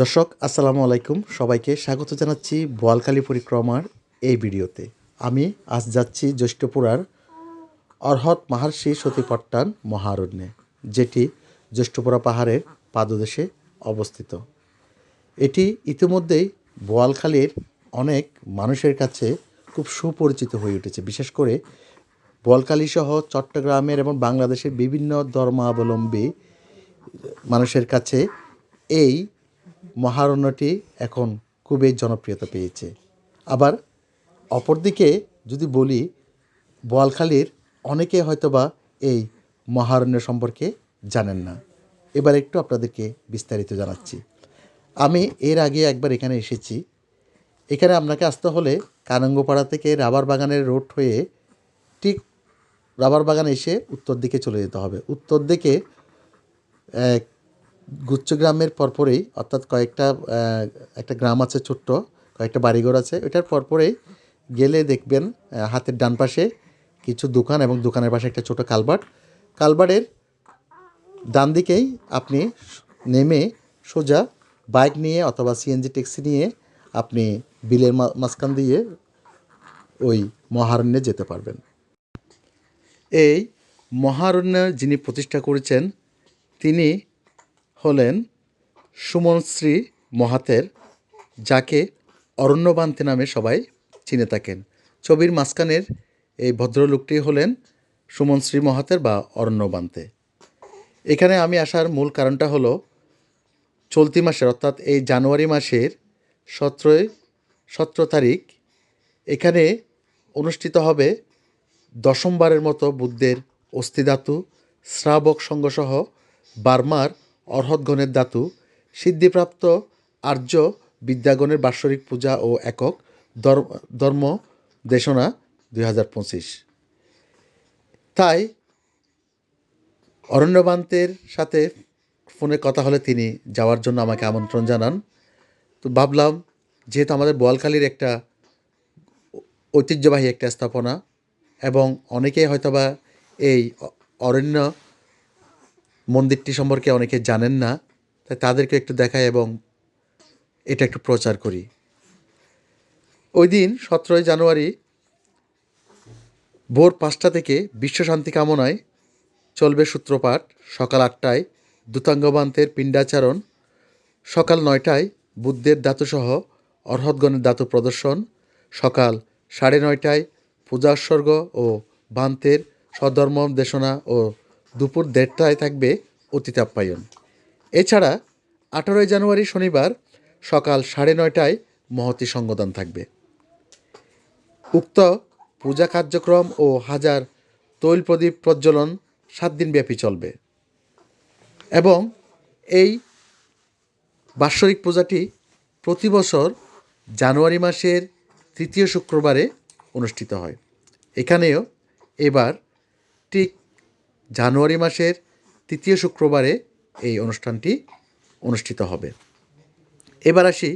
দর্শক, আসসালামু আলাইকুম। সবাইকে স্বাগত জানাচ্ছি বোয়ালখালী পরিক্রমার এই ভিডিওতে। আমি আজ যাচ্ছি জ্যৈষ্ঠপুরার অরহত মাহার্ষি সতীপট্টান মহারণ্যে, যেটি জ্যৈষ্ঠপুরা পাহাড়ের পাদদেশে অবস্থিত। এটি ইতিমধ্যেই বোয়ালখালীর অনেক মানুষের কাছে খুব সুপরিচিত হয়ে উঠেছে। বিশেষ করে বোয়ালখালী সহ চট্টগ্রামের এবং বাংলাদেশের বিভিন্ন ধর্মাবলম্বী মানুষের কাছে এই মহারণ্যটি এখন খুবই জনপ্রিয়তা পেয়েছে। আবার অপরদিকে যদি বলি, বোয়ালখালীর অনেকে হয়তোবা এই মহারণ্য সম্পর্কে জানেন না। এবার একটু আপনাদেরকে বিস্তারিত জানাচ্ছি। আমি এর আগে একবার এখানে এসেছি। এখানে আপনাকে আসতে হলে কানঙ্গপাড়া থেকে রাবার বাগানের রোড হয়ে ঠিক রাবার বাগান এসে উত্তর দিকে চলে যেতে হবে। উত্তর দিকে এক গুচ্ছগ্রামের পরপরেই, অর্থাৎ কয়েকটা একটা গ্রাম আছে ছোট্ট, কয়েকটা বাড়িঘর আছে, ওইটার পরপরেই গেলে দেখবেন হাতের ডান পাশে কিছু দোকান এবং দোকানের পাশে একটা ছোট কালভার্ট কালভার্টের ডান দিকেই আপনি নেমে সোজা বাইক নিয়ে অথবা সিএনজি ট্যাক্সি নিয়ে আপনি বিলের মাঝখান দিয়ে ওই মহারণ্যে যেতে পারবেন। এই মহারণ্য যিনি প্রতিষ্ঠা করেছেন, তিনি হলেন সুমনশ্রী মহাতের, যাকে অরণ্যবান্তে নামে সবাই চিনে থাকেন। ছবির মাঝখানের এই ভদ্রলোকটি হলেন সুমনশ্রী মহাতের বা অরণ্যবান্তে। এখানে আমি আসার মূল কারণটা হলো, চলতি মাসের অর্থাৎ এই জানুয়ারি মাসের সতেরোই, সতেরো তারিখ, এখানে অনুষ্ঠিত হবে দশমবারের মতো বুদ্ধের অস্থিধাতু শ্রাবক সঙ্গসহ বার্মার অর্হৎগণের ধাতু, সিদ্ধিপ্রাপ্ত আর্য বিদ্যাগণের বাৎসরিক পূজা ও একক ধর্ম দেশনা দুই হাজার পঁচিশ। তাই অরণ্যবান্তের সাথে ফোনে কথা হলে তিনি যাওয়ার জন্য আমাকে আমন্ত্রণ জানান। তো ভাবলাম, যেহেতু আমাদের বোয়ালখালীর একটা ঐতিহ্যবাহী একটা স্থাপনা এবং অনেকেই হয়তোবা এই অরণ্য মন্দিরটি সম্পর্কে অনেকে জানেন না, তাই তাদেরকে একটু দেখাই এবং এটা একটু প্রচার করি। ওই দিন সতেরোই জানুয়ারি ভোর পাঁচটা থেকে বিশ্ব শান্তি কামনায় চলবে সূত্রপাঠ সকাল আটটায় দূতাঙ্গবান্তের পিণ্ডাচারণ, সকাল নয়টায় বুদ্ধের ধাতুসহ অর্হৎগণের ধাতু প্রদর্শন, সকাল সাড়ে নয়টায় পূজার্সর্গ ও বান্তের সধর্ম দেশনা ও দুপুর দেড়টায় থাকবে অতিতাপ্যায়ন এছাড়া আঠারোই জানুয়ারি শনিবার সকাল সাড়ে নয়টায় মহতি সঙ্গদান থাকবে। উক্ত পূজা কার্যক্রম ও হাজার তৈল প্রদীপ প্রজ্বলন সাত দিনব্যাপী চলবে। এবং এই বাৎসরিক পূজাটি প্রতি বছর জানুয়ারি মাসের তৃতীয় শুক্রবারে অনুষ্ঠিত হয়। এখানেও এবার ঠিক জানুয়ারি মাসের তৃতীয় শুক্রবারে এই অনুষ্ঠানটি অনুষ্ঠিত হবে। এবার আসি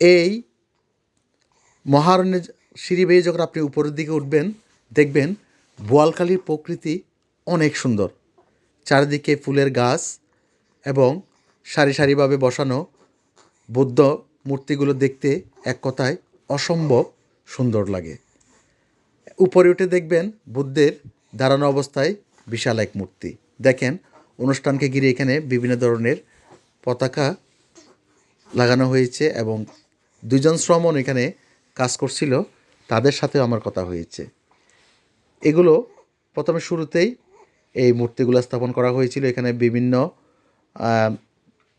এই মহারণ্যে সিঁড়ি বেয়ে যখন আপনি উপরের দিকে উঠবেন, দেখবেন বোয়ালখালীর প্রকৃতি অনেক সুন্দর। চারিদিকে ফুলের গাছ এবং সারি সারিভাবে বসানো বুদ্ধ মূর্তিগুলো দেখতে এক কথায় অসম্ভব সুন্দর লাগে। উপরে উঠে দেখবেন বুদ্ধের দাঁড়ানো অবস্থায় বিশাল এক মূর্তি। দেখেন, অনুষ্ঠানকে ঘিরে এখানে বিভিন্ন ধরনের পতাকা লাগানো হয়েছে এবং দুজন শ্রমণ এখানে কাজ করছিল, তাদের সাথেও আমার কথা হয়েছে। এগুলো প্রথমে শুরুতেই এই মূর্তিগুলো স্থাপন করা হয়েছিল। এখানে বিভিন্ন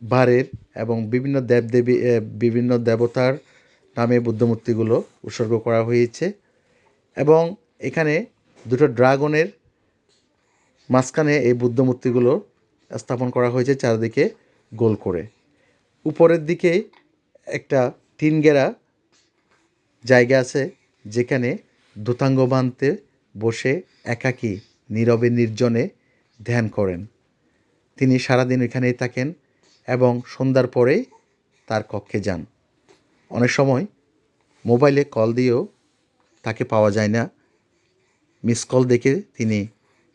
বারের এবং বিভিন্ন দেবদেবী বিভিন্ন দেবতার নামে বুদ্ধমূর্তিগুলো উৎসর্গ করা হয়েছে এবং এখানে দুটো ড্রাগনের মাঝখানে এই বুদ্ধ মূর্তিগুলো স্থাপন করা হয়েছে চারিদিকে গোল করে। উপরের দিকে একটা টিন গেরা জায়গা আছে যেখানে দূতাঙ্গ বানতে বসে একাকী, নীরবে, নির্জনে ধ্যান করেন। তিনি সারাদিন এখানেই থাকেন এবং সন্ধ্যার পরেই তার কক্ষে যান। অনেক সময় মোবাইলে কল দিয়েও তাকে পাওয়া যায় না। মিস কল দেখে তিনি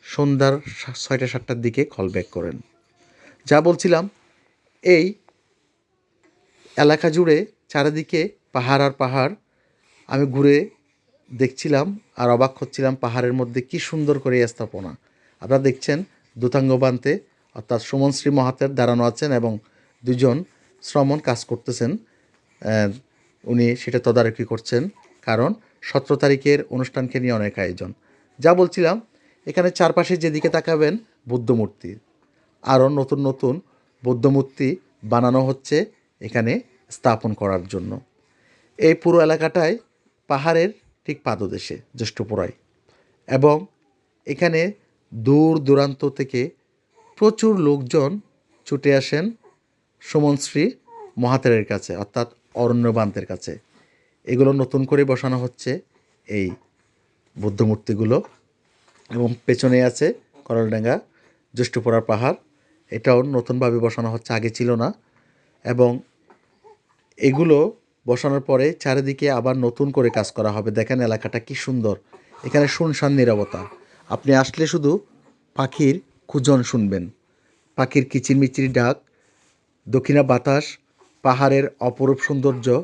সন্ধ্যার ছয়টা, সাতটার দিকে কল ব্যাক করেন। যা বলছিলাম, এই এলাকা জুড়ে চারিদিকে পাহাড় আর পাহাড়, আমি ঘুরে দেখছিলাম আর অবাক হচ্ছিলাম পাহাড়ের মধ্যে কি সুন্দর করে স্থাপনা। আপনারা দেখছেন দুতাঙ্গ বান্তে অর্থাৎ সুমন শ্রী মহাতের দাঁড়ানো আছেন এবং দুজন শ্রমণ কাজ করতেছেন। উনি সেটা তদারকি করছেন, কারণ সতেরো তারিখের অনুষ্ঠানকে নিয়ে অনেক আয়োজন। যা বলছিলাম, এখানে চারপাশে যেদিকে তাকাবেন বুদ্ধ মূর্তি আরও নতুন নতুন বৌদ্ধ মূর্তি বানানো হচ্ছে এখানে স্থাপন করার জন্য। এই পুরো এলাকাটায় পাহাড়ের ঠিক পাদদেশে, জ্যেষ্ঠপুরায়। এবং এখানে দূর দূরান্ত থেকে প্রচুর লোকজন ছুটে আসেন সুমনশ্রী মহাতেরের কাছে, অর্থাৎ অরণ্যবান্তের কাছে। এগুলো নতুন করে বসানো হচ্ছে এই বুদ্ধমূর্তিগুলো এবং পেছনে আছে করলডাঙ্গা, জ্যেষ্ঠপুরার পাহাড়। এটাও নতুনভাবে বসানো হচ্ছে, আগে ছিল না। এবং এগুলো বসানোর পরে চারিদিকে আবার নতুন করে কাজ করা হবে। দেখেন এলাকাটা কি সুন্দর। এখানে শুনশান নিরবতা। আপনি আসলে শুধু পাখির কুজন শুনবেন। পাখির কিচিরমিচির ডাক, দক্ষিণা বাতাস, পাহাড়ের অপরূপ সৌন্দর্য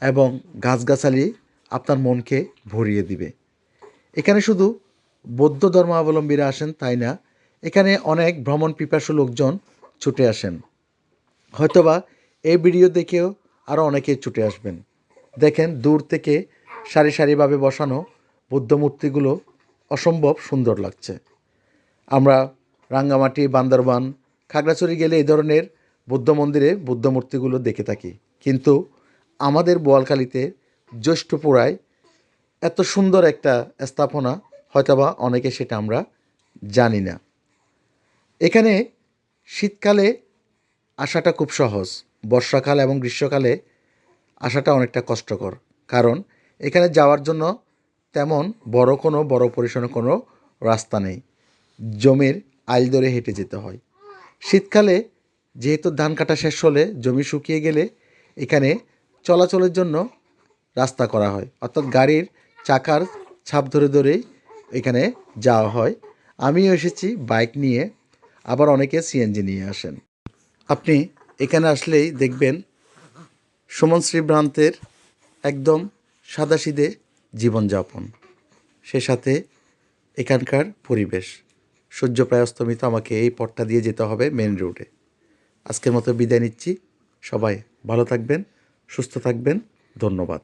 এবং গাছগাছালি আপনার মনকে ভরিয়ে দিবে। এখানে শুধু বৌদ্ধ ধর্মাবলম্বীরা আসেন তাই না, এখানে অনেক ভ্রমণ পিপাসু লোকজন ছুটে আসেন। হয়তোবা এই ভিডিও দেখেও আরও অনেকে ছুটে আসবেন। দেখেন, দূর থেকে সারি সারিভাবে বসানো বুদ্ধ মূর্তিগুলো অসম্ভব সুন্দর লাগছে। আমরা রাঙ্গামাটি, বান্দরবান, খাগড়াছড়ি গেলে এই ধরনের বুদ্ধ মন্দিরে বুদ্ধ মূর্তিগুলো দেখে থাকি। কিন্তু আমাদের বোয়ালখালীতে জ্যৈষ্ঠপুরায় এত সুন্দর একটা স্থাপনা, হয়তোবা অনেকে সেটা আমরা জানি না। এখানে শীতকালে আসাটা খুব সহজ, বর্ষাকাল এবং গ্রীষ্মকালে আসাটা অনেকটা কষ্টকর। কারণ এখানে যাওয়ার জন্য তেমন বড় কোনো, বড় পরিসরে কোনো রাস্তা নেই, জমির আইল ধরে হেঁটে যেতে হয়। শীতকালে যেহেতু ধান কাটা শেষ হলে জমি শুকিয়ে গেলে এখানে চলাচলের জন্য রাস্তা করা হয়, অর্থাৎ গাড়ির চাকার ছাপ ধরে ধরেই এখানে যাওয়া হয়। আমিও এসেছি বাইক নিয়ে। আবার অনেকে সিএনজি নিয়ে আসেন। আপনি এখানে আসলেই দেখবেন সুমন শ্রীভ্রান্তের একদম সাদাসিদে জীবনযাপন। সে সাথে এখানকার পরিবেশ। সূর্য প্রায় অস্তমিত আমাকে এই পথটা দিয়ে যেতে হবে মেন রোডে। আজকের মতো বিদায় নিচ্ছি। সবাই ভালো থাকবেন, সুস্থ থাকবেন। ধন্যবাদ।